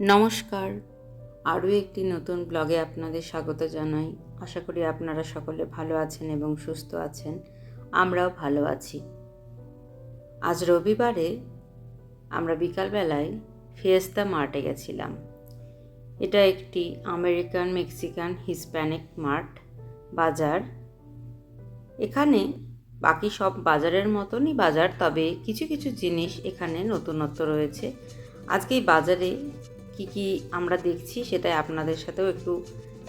নমস্কার। আরও একটি নতুন ব্লগে আপনাদের স্বাগত জানাই। আশা করি আপনারা সকলে ভালো আছেন এবং সুস্থ আছেন। আমরাও ভালো আছি। আজ রবিবারে আমরা বিকালবেলায় ফিয়েস্তা মার্টে গেছিলাম। এটা একটি আমেরিকান, মেক্সিকান, হিসপ্যানিক মার্ট বাজার। এখানে বাকি সব বাজারের মতনই বাজার, তবে কিছু কিছু জিনিস এখানে নতুনত্ব রয়েছে। আজকে এই বাজারে কি কি আমরা দেখছি সেটাই আপনাদের সাথেও একটু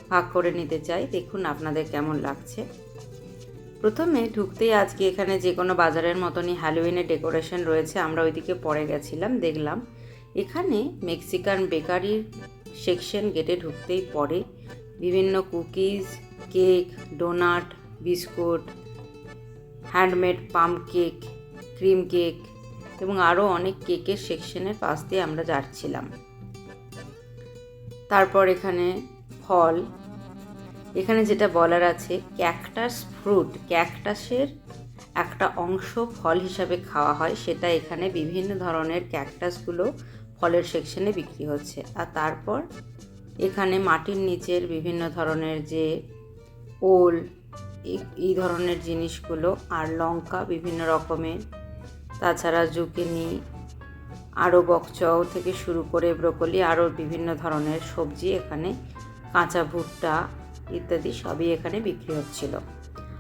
ভাগ করে নিতে চাই। দেখুন আপনাদের কেমন লাগছে। প্রথমে ঢুকতেই আজকে এখানে যে কোনো বাজারের মতনই হ্যালোউইনের ডেকোরেশন রয়েছে, আমরা ওইদিকে পরে গেছিলাম, দেখলাম। এখানে মেক্সিকান বেকারির সেকশন গেটে ঢুকতেই পরে বিভিন্ন cookies cake donut biscuit handmade palm cake cream cake এবং আরও অনেক কেকের সেকশনের পাশ দিয়ে আমরা যাচ্ছিলাম। তারপর এখানে ফল। এখানে যেটা বলার আছে, ক্যাকটাস ফ্রুট, ক্যাকটাসের একটা অংশ ফল হিসাবে খাওয়া হয়। সেটা এখানে বিভিন্ন ধরনের ক্যাকটাসগুলো ফলের সেকশনে বিক্রি হচ্ছে। আর তারপর এখানে মাটির নিচের বিভিন্ন ধরনের যে ওল এই ধরনের জিনিসগুলো, আর লঙ্কা বিভিন্ন রকমের। তাছাড়া জুকিনি আরও বকচাও থেকে শুরু করে ব্রোকলি, আরও বিভিন্ন ধরনের সবজি এখানে, কাঁচা ভুট্টা ইত্যাদি সবই এখানে বিক্রি হচ্ছিল।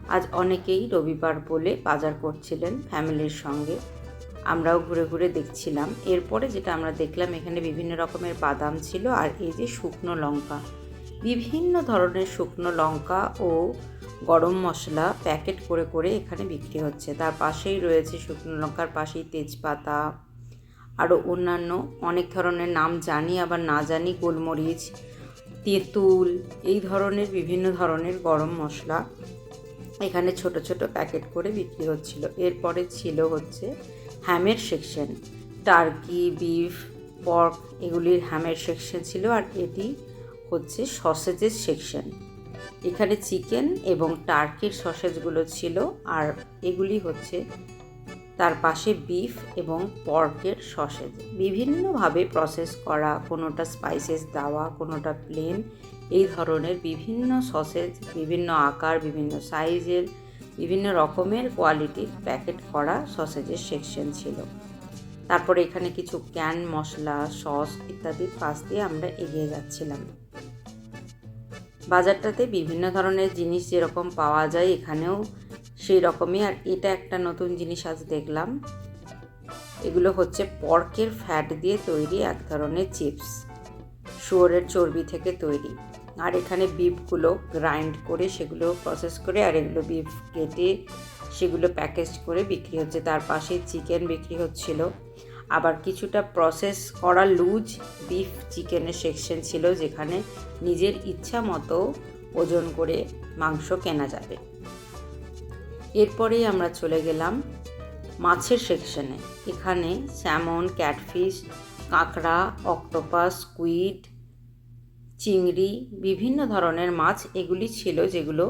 আজ অনেকেই রবিবার বলে বাজার করছিলেন ফ্যামিলির সঙ্গে। আমরাও ঘুরে ঘুরে দেখছিলাম। এরপরে যেটা আমরা দেখলাম, এখানে বিভিন্ন রকমের বাদাম ছিল আর এই যে শুকনো লঙ্কা। বিভিন্ন ধরনের শুকনো লঙ্কা ও গরম মশলা প্যাকেট করে করে এখানে বিক্রি হচ্ছে। তার পাশেই রয়েছে শুকনো লঙ্কার পাশেই তেজপাতা আরও অন্যান্য অনেক ধরনের নাম জানি, আবার না জানি গোলমরিচ, তেঁতুল, এই ধরনের বিভিন্ন ধরনের গরম মশলা এখানে ছোট ছোট প্যাকেট করে বিক্রি হচ্ছিল। এরপরে ছিল হচ্ছে হ্যামের সেকশন। টার্কি, বিফ, পর্ক এগুলির হ্যামের সেকশন ছিল আর এটি হচ্ছে সসেজের সেকশন। এখানে চিকেন এবং টার্কির সসেজগুলো ছিল আর এগুলি হচ্ছে তার পাশে বিফ এবং পর্কের সসেজ বিভিন্নভাবে প্রসেস করা, কোনোটা স্পাইসেস দেওয়া, কোনোটা প্লেন এই ধরনের বিভিন্ন সসেজ বিভিন্ন আকার, বিভিন্ন সাইজের বিভিন্ন রকমের কোয়ালিটির প্যাকেট করা সসেজের সেকশন ছিল। তারপরে এখানে কিছু ক্যান মশলা সস ইত্যাদির পাশ দিয়ে আমরা এগিয়ে যাচ্ছিলাম। বাজারটাতে বিভিন্ন ধরনের জিনিস যেরকম পাওয়া যায়, এখানেও সেই রকমই। আর এটা একটা নতুন জিনিস আজ দেখলাম। এগুলো হচ্ছে পর্কের ফ্যাট দিয়ে তৈরি এক ধরনের চিপস। শুয়োরের চর্বি থেকে তৈরি। আর এখানে বিফগুলো গ্রাইন্ড করে সেগুলো প্রসেস করে আর এগুলো বিফ কেটে সেগুলো প্যাকেজ করে বিক্রি হচ্ছে। তার পাশে চিকেন বিক্রি হচ্ছিল। আবার কিছুটা প্রসেস করা লুজ বিফ চিকেনের সেকশন ছিল, যেখানে নিজের ইচ্ছা মতো ওজন করে মাংস কেনা যাবে। এরপরেই আমরা চলে গেলাম মাছের সেকশনে এখানে স্যামন ক্যাটফিশ কাঁকড়া অক্টোপাস কুইড চিংড়ি বিভিন্ন ধরনের মাছ এগুলি ছিল যেগুলো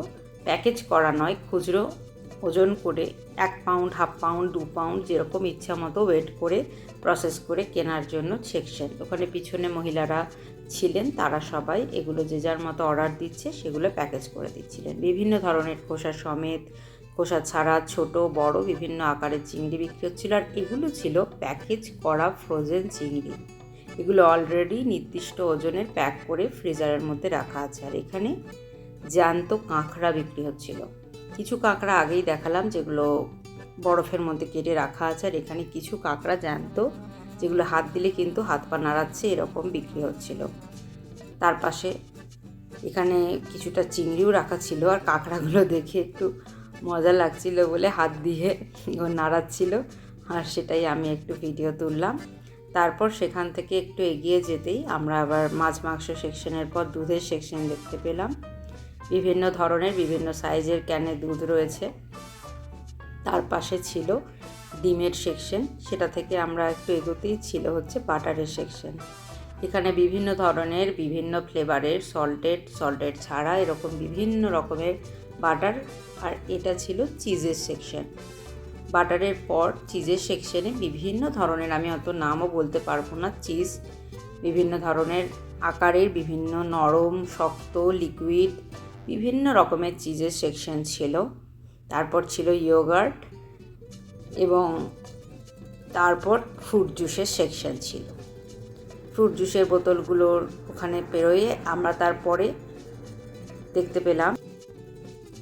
প্যাকেজ করা নয়, খুচরো ওজন করে এক পাউন্ড হাফ পাউন্ড দু পাউন্ড যেরকম ইচ্ছা মতো ওয়েট করে প্রসেস করে কেনার জন্য সেকশন ওখানে পিছনে মহিলারা ছিলেন, তারা সবাই এগুলো যে যার মতো অর্ডার দিচ্ছে সেগুলো প্যাকেজ করে দিচ্ছিলেন। বিভিন্ন ধরনের খোসা সমেত খোসা ছাড়া ছোট, বড় বিভিন্ন আকারের চিংড়ি বিক্রি হচ্ছিল আর এগুলো ছিল প্যাকেজ করা ফ্রোজেন চিংড়ি। এগুলো অলরেডি নির্দিষ্ট ওজনের প্যাক করে ফ্রিজারের মধ্যে রাখা আছে আর এখানে জ্যান্ত কাঁকড়া বিক্রি হচ্ছিল। কিছু কাঁকড়া আগেই দেখালাম যেগুলো বরফের মধ্যে কেটে রাখা আছে আর এখানে কিছু কাঁকড়া জ্যান্ত যেগুলো হাত দিলে কিন্তু হাত পা নাড়াচ্ছে এরকম বিক্রি হচ্ছিল। তার পাশে এখানে কিছুটা চিংড়িও রাখা ছিল আর কাঁকড়াগুলো দেখে একটু মজা লাগছিল বলে হাত দিয়ে ও নাড়াচ্ছিল। আর সেটাই আমি একটু ভিডিও তুললাম। তারপর সেখান থেকে একটু এগিয়ে যেতেই আমরা আবার মাছ মাংস সেকশনের পর দুধের সেকশন দেখতে পেলাম। বিভিন্ন ধরনের, বিভিন্ন সাইজের ক্যানে দুধ রয়েছে। তার পাশে ছিল ডিমের সেকশন সেটা থেকে আমরা একটু এগোতেই ছিল হচ্ছে বাটারের সেকশন এখানে বিভিন্ন ধরনের, বিভিন্ন ফ্লেভারের সল্টেড সল্টেড ছাড়া এরকম বিভিন্ন রকমের বাটার আর এটা ছিল চিজের সেকশন। বাটারের পর চিজের সেকশনে বিভিন্ন ধরনের, আমি অত নামও বলতে পারব না, চিজ বিভিন্ন ধরনের আকারের, বিভিন্ন নরম, শক্ত লিকুইড বিভিন্ন রকমের চিজের সেকশন ছিল। তারপর ছিল ইয়োগার্ট এবং তারপর ফ্রুট জুসের সেকশন ছিল। ফ্রুট জুসের বোতলগুলোর ওখানে পেরোয়ে আমরা তারপরে দেখতে পেলাম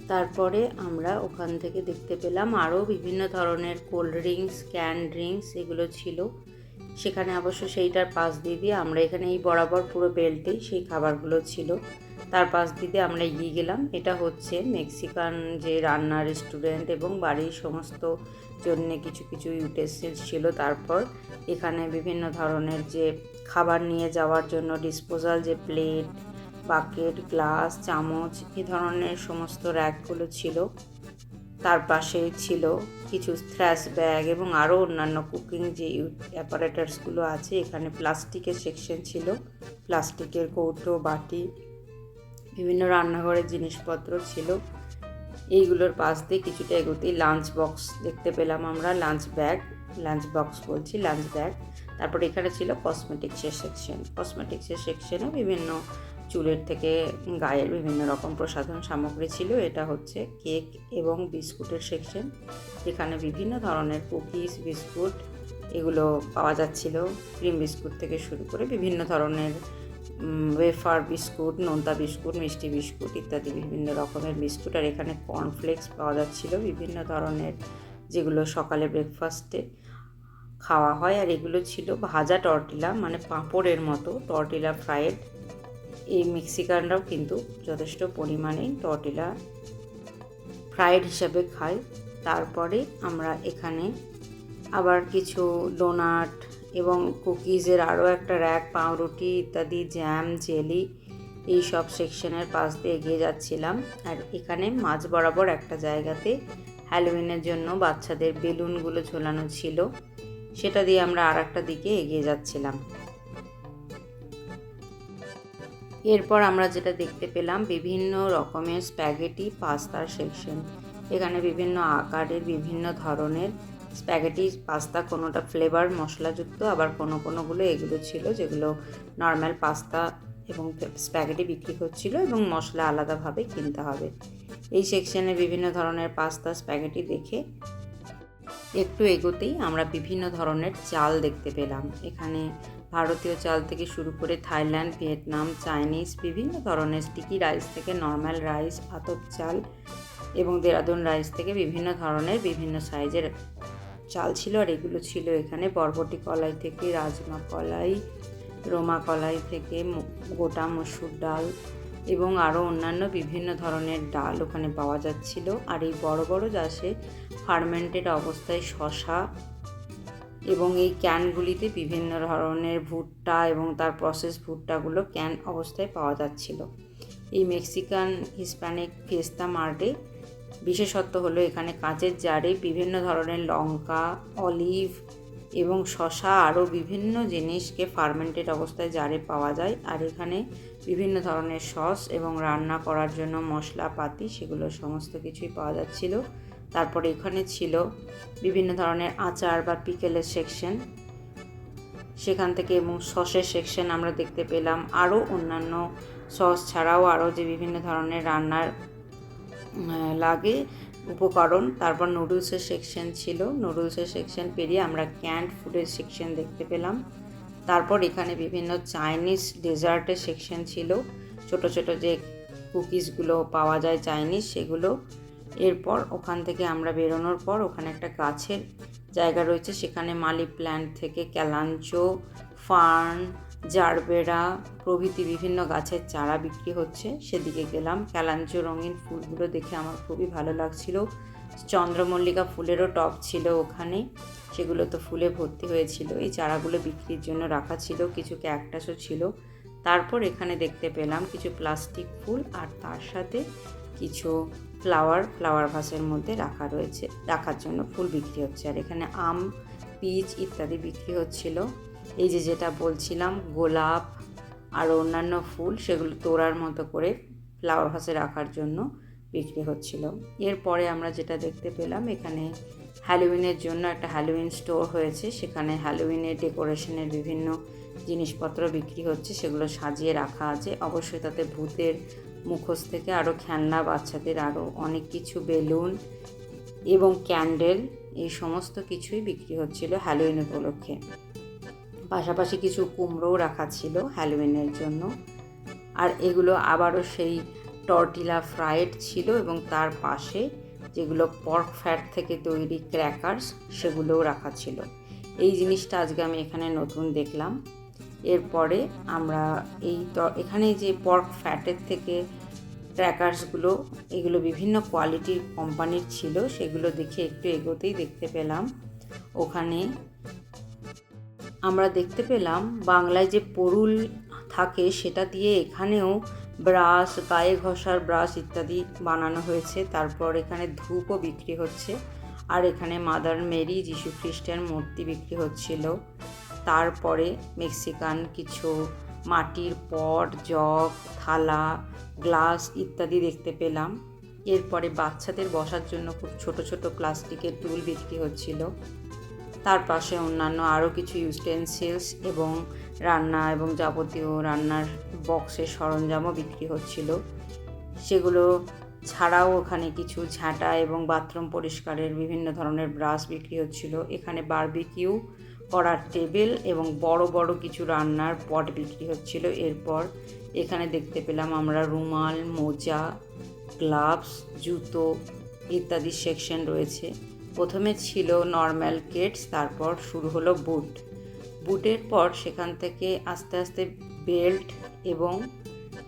তারপরে আমরা ওখান থেকে দেখতে পেলাম আরও বিভিন্ন ধরনের কোল্ড ড্রিঙ্কস, ক্যান ড্রিঙ্কস এগুলো ছিল। সেখানে অবশ্য সেইটার পাশ দিয়ে দিয়ে আমরা এখানে এই বরাবর পুরো বেল্টেই সেই খাবারগুলো ছিল। তার পাশ দিয়ে আমরা এগিয়ে গেলাম। এটা হচ্ছে মেক্সিকান যে রান্না রেস্টুরেন্ট এবং বাড়ির সমস্ত জন্য কিছু কিছু ইউটেন্সিলস ছিল। তারপর এখানে বিভিন্ন ধরনের যে খাবার নিয়ে যাওয়ার জন্য ডিসপোজাল যে প্লেট বাকেট গ্লাস চামচ, এ ধরনের সমস্ত র্যাকগুলো ছিল। তার পাশে ছিল কিছু থ্র্যাশ ব্যাগ এবং আরও অন্যান্য কুকিং যে অ্যাপারেটার্সগুলো আছে, এখানে প্লাস্টিকের সেকশন ছিল। প্লাস্টিকের কৌটো, বাটি, বিভিন্ন রান্নাঘরের জিনিসপত্র ছিল। এইগুলোর পাশ দিয়ে কিছুটা এগোতেই লাঞ্চ বক্স দেখতে পেলাম আমরা লাঞ্চ ব্যাগ লাঞ্চ বক্স বলছি লাঞ্চ ব্যাগ তারপর এখানে ছিল কসমেটিক্সের সেকশন কসমেটিক্সের সেকশনে বিভিন্ন চুলের থেকে গায়ের বিভিন্ন রকম প্রসাধন সামগ্রী ছিল। এটা হচ্ছে কেক এবং বিস্কুটের সেকশন, যেখানে বিভিন্ন ধরনের কুকিজ, বিস্কুট এগুলো পাওয়া যাচ্ছিল। ক্রিম বিস্কুট থেকে শুরু করে বিভিন্ন ধরনের ওয়েফার বিস্কুট, নোনতা বিস্কুট, মিষ্টি বিস্কুট ইত্যাদি বিভিন্ন রকমের বিস্কুট। আর এখানে কর্নফ্লেক্স পাওয়া যাচ্ছিল বিভিন্ন ধরনের, যেগুলো সকালে ব্রেকফাস্টে খাওয়া হয়। আর এগুলো ছিল ভাজা টর্টিলা মানে পাঁপড়ের মতো টর্টিলা ফ্রাইড এই মেক্সিকানরাও কিন্তু যথেষ্ট পরিমাণে টর্টিলা ফ্রাইড হিসাবে খায়। তারপরে আমরা এখানে আবার কিছু ডোনাট এবং কুকিজের আরও একটা র্যাক, পাউরুটি ইত্যাদি, জ্যাম, জেলি এই সব সেকশনের পাশ দিয়ে এগিয়ে যাচ্ছিলাম। আর এখানে মাঝ বরাবর একটা জায়গাতে হ্যালোউইনের জন্য বাচ্চাদের বেলুনগুলো ঝোলানো ছিল। সেটা দিয়ে আমরা আর একটা দিকে এগিয়ে যাচ্ছিলাম। এরপর আমরা যেটা দেখতে পেলাম, বিভিন্ন রকমের স্প্যাগেটি পাস্তার সেকশন। এখানে বিভিন্ন আকারের, বিভিন্ন ধরনের স্প্যাগেটি, পাস্তা কোনোটা ফ্লেভার মশলাযুক্ত, আবার কোনো কোনোগুলো এগুলো ছিল যেগুলো নর্মাল পাস্তা এবং স্প্যাগেটি বিক্রি করছিল এবং মশলা আলাদাভাবে কিনতে হবে। এই সেকশনে বিভিন্ন ধরনের পাস্তা, স্প্যাগেটি দেখে একটু এগোতেই আমরা বিভিন্ন ধরনের চাল দেখতে পেলাম। এখানে ভারতীয় চাল থেকে শুরু করে থাইল্যান্ড, ভিয়েতনাম, চাইনিজ, বিভিন্ন ধরনের স্টিকি রাইস থেকে নর্মাল রাইস আতপ চাল এবং দেরাদুন রাইস থেকে বিভিন্ন ধরনের বিভিন্ন সাইজের চাল ছিল আর এগুলো ছিল এখানে। বরবটি কলাই থেকে, রাজমা কলাই, রোমা কলাই থেকে গোটা মসুর ডাল এবং আরও অন্যান্য বিভিন্ন ধরনের ডাল ওখানে পাওয়া যাচ্ছিল। আর এই বড় বড় চাষে ফার্মেন্টেড অবস্থায় শশা এবং এই ক্যানগুলিতে বিভিন্ন ধরনের ভুট্টা এবং তার প্রসেস ভুট্টাগুলো ক্যান অবস্থায় পাওয়া যাচ্ছিল। এই মেক্সিকান হিসপ্যানিক ফেস্তা মার্টে বিশেষত্ব হলো এখানে কাঁচের জারে বিভিন্ন ধরনের লঙ্কা, অলিভ এবং শশা আরও বিভিন্ন জিনিসকে ফার্মেন্টেড অবস্থায় জারে পাওয়া যায়। আর এখানে বিভিন্ন ধরনের সস এবং রান্না করার জন্য মশলাপাতি সেগুলো সমস্ত কিছুই পাওয়া যাচ্ছিল। তারপরে এখানে ছিল বিভিন্ন ধরনের আচার বা পিকেলের সেকশন সেখান থেকে এবং সসের সেকশন আমরা দেখতে পেলাম। আরও অন্যান্য সস ছাড়াও আরও যে বিভিন্ন ধরনের রান্নার লাগে, উপকরণ, তারপর নুডলসের সেকশন ছিল। নুডলসের সেকশন পেরিয়ে আমরা ক্যান্ড ফুডের সেকশন দেখতে পেলাম। তারপর এখানে বিভিন্ন চাইনিজ ডেজার্টের সেকশন ছিল। ছোট ছোট যে কুকিজগুলো পাওয়া যায় চাইনিজ সেগুলো এরপর ওখান থেকে আমরা বেরোনোর পর ওখানে একটা গাছের জায়গা রয়েছে, সেখানে মালি প্ল্যান্ট থেকে ক্যালাঞ্চো ফার্ন, জারবেরা প্রভৃতি বিভিন্ন গাছের চারা বিক্রি হচ্ছে। সেদিকে গেলাম ক্যালাঞ্চো রঙিন ফুলগুলো দেখে আমার খুবই ভালো লাগছিল। চন্দ্রমল্লিকা ফুলেরও টপ ছিল ওখানে, সেগুলো তো ফুলে ভর্তি হয়েছিল। এই চারাগুলো বিক্রির জন্য রাখা ছিল, কিছু ক্যাকটাসও ছিল। তারপর এখানে দেখতে পেলাম কিছু প্লাস্টিক ফুল আর তার সাথে কিছু ফ্লাওয়ার ফ্লাওয়ার ভাসের মধ্যে রাখা রয়েছে। রাখার জন্য ফুল বিক্রি হচ্ছে। আর এখানে আম পিচ ইত্যাদি বিক্রি হচ্ছিল। এই যে যেটা বলছিলাম, গোলাপ আর অন্যান্য ফুল, সেগুলো তোড়ার মতো করে ফ্লাওয়ার ভাসে রাখার জন্য বিক্রি হচ্ছিল। এরপরে আমরা যেটা দেখতে পেলাম, এখানে হ্যালোউইনের জন্য একটা হ্যালোউইন স্টোর হয়েছে। সেখানে হ্যালোউইনের ডেকোরেশনের বিভিন্ন জিনিসপত্র বিক্রি হচ্ছে, সেগুলো সাজিয়ে রাখা আছে। অবশ্যই তাতে ভূতের মুখোশ থেকে আরও খেলনা, বাচ্চাদের আরও অনেক কিছু, বেলুন এবং ক্যান্ডেল, এই সমস্ত কিছুই বিক্রি হচ্ছিল হ্যালোইন উপলক্ষে। পাশাপাশি কিছু কুমড়োও রাখা ছিল হ্যালোইনের জন্য। আর এগুলো আবারও সেই টর্টিলা ফ্রাইড ছিল এবং তার পাশে যেগুলো পর্ক ফ্যাট থেকে তৈরি ক্র্যাকার্স সেগুলোও রাখা ছিল। এই জিনিসটা আজকে আমি এখানে নতুন দেখলাম। এরপরে আমরা এই এখানে যে পর্ক ফ্যাটের থেকে ক্র্যাকার্সগুলো এগুলো বিভিন্ন কোয়ালিটির কোম্পানির ছিল, সেগুলো দেখে একটু এগোতেই দেখতে পেলাম। ওখানে আমরা দেখতে পেলাম বাংলায় যে পরুল থাকে, সেটা দিয়ে এখানেও ব্রাশ, গায়ে ঘষার ব্রাশ ইত্যাদি বানানো হয়েছে। তারপর এখানে ধূপও বিক্রি হচ্ছে। আর এখানে মাদার মেরি, যিশু খ্রিস্টের মূর্তি বিক্রি হচ্ছিল। তারপরে মেক্সিকান কিছু মাটির পট, জগ, থালা, গ্লাস ইত্যাদি দেখতে পেলাম। এরপরে বাচ্চাদের বসার জন্য খুব ছোট ছোট প্লাস্টিকের টুল বিক্রি হচ্ছিল। তার পাশে অন্যান্য আরও কিছু ইউটেন্সিলস এবং রান্না এবং যাবতীয় রান্নার বক্সের সরঞ্জামও বিক্রি হচ্ছিল। সেগুলো ছাড়াও ওখানে কিছু ঝাঁটা এবং বাথরুম পরিষ্কারের বিভিন্ন ধরনের ব্রাশ বিক্রি হচ্ছিল। এখানে বারবিকিউ করার টেবিল এবং বড় বড় কিছু রান্নার পট বিক্রি হচ্ছিল। এরপর এখানে দেখতে পেলাম আমরা রুমাল, মোজা, গ্লাভস, জুতো ইত্যাদি সেকশন রয়েছে। প্রথমে ছিল নর্ম্যাল কেটস, তারপর শুরু হলো বুট। বুটের পর সেখান থেকে আস্তে আস্তে বেল্ট এবং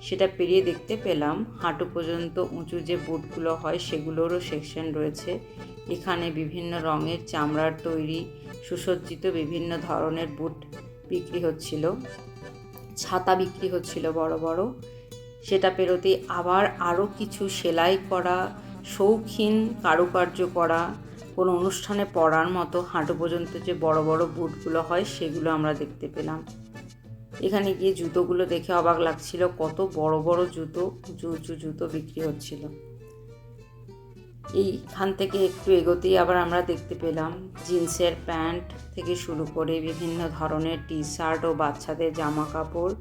সেটা পেরিয়ে দেখতে পেলাম। হাঁটু পর্যন্ত উঁচু যে বুটগুলো হয় সেগুলোরও সেকশন রয়েছে। এখানে বিভিন্ন রঙের চামড়ার তৈরি, সুসজ্জিত বিভিন্ন ধরনের বুট বিক্রি হচ্ছিল। ছাতা বিক্রি হচ্ছিল বড় বড়। সেটা পেরোতে আবার আরও কিছু সেলাই করা, শৌখিন কারুকার্য করা, কোনো অনুষ্ঠানে পরার মতো হাঁটু পর্যন্ত যে বড় বড় বুটগুলো হয় সেগুলো আমরা দেখতে পেলাম। এখানে গিয়ে জুতোগুলো দেখে অবাক লাগছিল, কত বড় বড় জুতো উঁচু উঁচু জুতো বিক্রি হচ্ছিল। এইখান থেকে একটু এগোতেই আবার আমরা দেখতে পেলাম, জিন্সের প্যান্ট থেকে শুরু করে বিভিন্ন ধরনের টি শার্ট ও বাচ্চাদের জামা কাপড়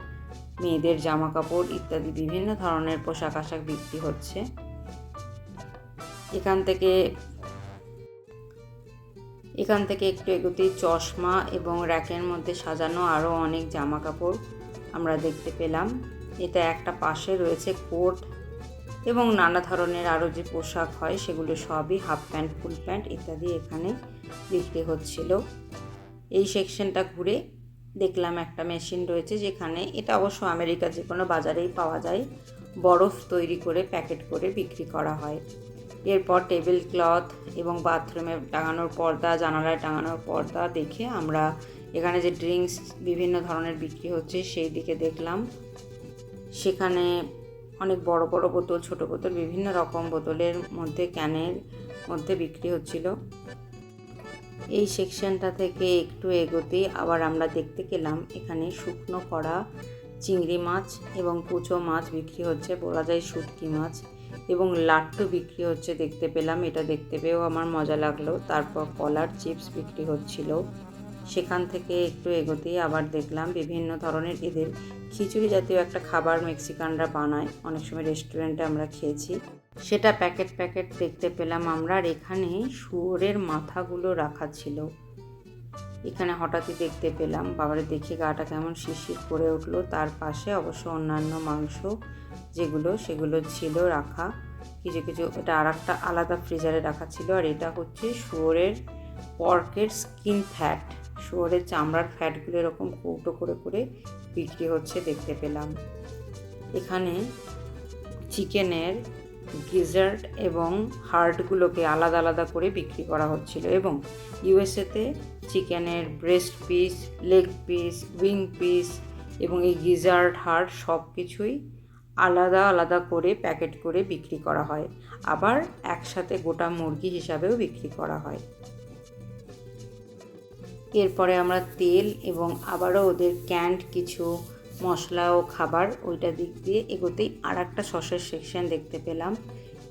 মেয়েদের জামা কাপড় ইত্যাদি বিভিন্ন ধরনের পোশাক আশাক বিক্রি হচ্ছে। এখান থেকে এখান থেকে একটু এগোতেই চশমা এবং র্যাকের মধ্যে সাজানো আরও অনেক জামা কাপড় আমরা দেখতে পেলাম। এটা একটা পাশে রয়েছে কোট এবং নানা ধরনের আরও যে পোশাক হয় সেগুলো সবই হাফ প্যান্ট, ফুল প্যান্ট ইত্যাদি এখানে বিক্রি হচ্ছিল। এই সেকশনটা ঘুরে দেখলাম একটা মেশিন রয়েছে যেখানে এটা অবশ্য আমেরিকার যে কোনো বাজারেই পাওয়া যায়। বরফ তৈরি করে প্যাকেট করে বিক্রি করা হয়। এরপর টেবিল ক্লথ এবং বাথরুমে টাঙানোর পর্দা, জানালায় টাঙানোর পর্দা দেখে আমরা এখানে যে ড্রিঙ্কস বিভিন্ন ধরনের বিক্রি হচ্ছে সেই দিকে দেখলাম। সেখানে অনেক বড় বড় বোতল, ছোট বোতল, বিভিন্ন রকম বোতলের মধ্যে ক্যানের মধ্যে বিক্রি হচ্ছিল। এই সেকশনটা থেকে একটু এগোতে আবার আমরা দেখতে পেলাম এখানে শুকনো করা চিংড়ি মাছ এবং কুচো মাছ বিক্রি হচ্ছে। বলা যায় শুটকি মাছ। এবং লাট্টু বিক্রি হচ্ছে দেখতে পেলাম, এটা দেখতে পেয়েও আমার মজা লাগল। তারপর কলার চিপস বিক্রি হচ্ছিল। সেখান থেকে একটু এগোতেই আবার দেখলাম বিভিন্ন ধরনের এদের খিচুড়ি জাতীয় একটা খাবার মেক্সিকানরা বানায়। অনেক সময় রেস্টুরেন্টে আমরা খেয়েছি। সেটা প্যাকেট প্যাকেট দেখতে পেলাম আমরা আর এখানে শুয়োরের মাথাগুলো রাখা ছিল। এখানে হঠাৎই দেখতে পেলাম, বাবারে দেখে গাটা কেমন শিরশির করে উঠল। তার পাশে অবশ্য অন্যান্য মাংস যেগুলো সেগুলো ছিল রাখা। কিছু কিছু, এটা আর একটা আলাদা ফ্রিজারে রাখা ছিল আর এটা হচ্ছে শুয়োরের পর্কের স্কিন ফ্যাট শুয়োরের চামড়ার ফ্যাটগুলো এরকম কৌটো করে করে বিক্রি হচ্ছে দেখতে পেলাম। এখানে চিকেনের গিজার্ট এবং হার্টগুলোকে আলাদা আলাদা করে বিক্রি করা হচ্ছিল এবং ইউএসএতে চিকেনের breast piece leg piece wing piece এবং এই গিজার্ট হার্ট সব কিছুই আলাদা আলাদা করে প্যাকেট করে বিক্রি করা হয়। আবার একসাথে গোটা মুরগি হিসাবেও বিক্রি করা হয়। এরপরে আমরা তেল এবং আবারও ওদের ক্যান্ড কিছু মশলা ও খাবার ওইটা দিক দিয়ে এগোতেই আর একটা সসের সেকশন দেখতে পেলাম।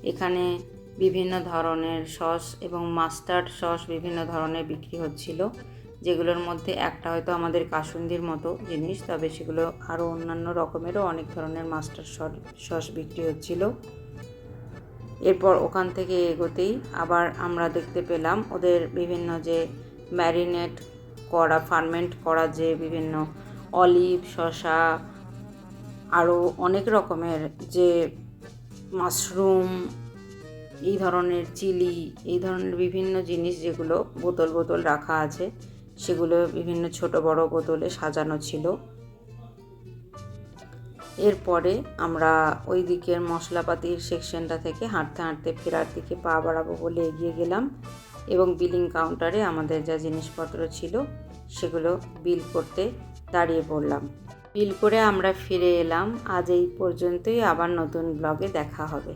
এখানে বিভিন্ন ধরনের সস এবং মাস্টার্ড সস বিভিন্ন ধরনের বিক্রি হচ্ছিল। যেগুলোর মধ্যে একটা হয়তো আমাদের কাসুন্দির মতো জিনিস, তবে সেগুলো আরও অন্যান্য রকমেরও অনেক ধরনের মাস্টার সস বিক্রি হচ্ছিল। এরপর ওখান থেকে এগোতেই আবার আমরা দেখতে পেলাম ওদের বিভিন্ন যে ম্যারিনেট করা, ফার্মেন্ট করা যে বিভিন্ন অলিভ শশা আরও অনেক রকমের যে মাশরুম, এই ধরনের চিলি, এই ধরনের বিভিন্ন জিনিস যেগুলো বোতল বোতল রাখা আছে। সেগুলো বিভিন্ন ছোট বড় বোতলে সাজানো ছিল। এরপরে আমরা ওই দিকের মশলাপাতির সেকশনটা থেকে হাঁটতে হাঁটতে ফেরার দিকে পা বাড়াবো বলে এগিয়ে গেলাম এবং বিলিং কাউন্টারে আমাদের যা জিনিসপত্র ছিল সেগুলো বিল করতে দাঁড়িয়ে পড়লাম। বিল করে আমরা ফিরে এলাম। আজ এই পর্যন্তই। আবার নতুন ব্লগে দেখা হবে।